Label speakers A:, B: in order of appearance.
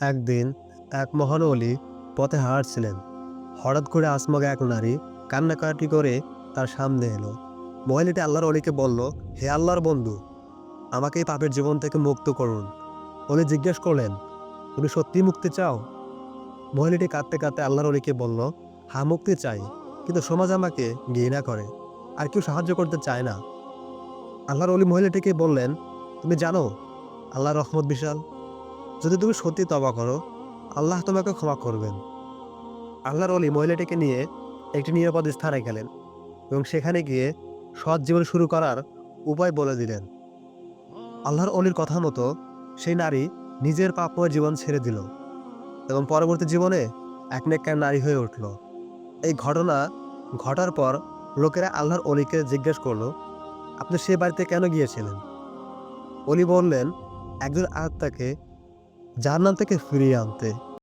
A: একদিন এক মহান অলি পথে হাঁটছিলেন। হঠাৎ করে আসমগে এক নারী কান্নাকাটি করে তার সামনে এলো। মহিলাটি আল্লাহর অলিকে বলল, হে আল্লাহর বন্ধু, আমাকে এই পাপের জীবন থেকে মুক্ত করুন। অলি জিজ্ঞেস করলেন, তুমি সত্যি মুক্তি চাও? মহিলাটি কাঁদতে কাঁদতে আল্লাহর অলিকে বলল হা মুক্তি চাই, কিন্তু সমাজ আমাকে ঘৃণা করে, আর কেউ সাহায্য করতে চায় না। আল্লাহর অলি মহিলাটিকে বললেন, তুমি জানো, আল্লাহর রহমত বিশাল যদি তুমি সত্যি তবা করো, আল্লাহ তোমাকে ক্ষমা করবেন। আল্লাহর অলি মহিলাটিকে নিয়ে একটি নিরাপদ স্থানে গেলেন এবং সেখানে গিয়ে সৎ জীবন শুরু করার উপায় বলে দিলেন। আল্লাহর অলির কথা মতো সেই নারী নিজের পাপময় জীবন ছেড়ে দিল এবং পরবর্তী জীবনে এক নেককার নারী হয়ে উঠল। এই ঘটনা ঘটার পর লোকেরা আল্লাহর অলিকে জিজ্ঞেস করল, আপনি সে বাড়িতে কেন গিয়েছিলেন? অলি বললেন, একজন আত্মাকে জাহান্নাম থেকে ফিরিয়ে আনতে।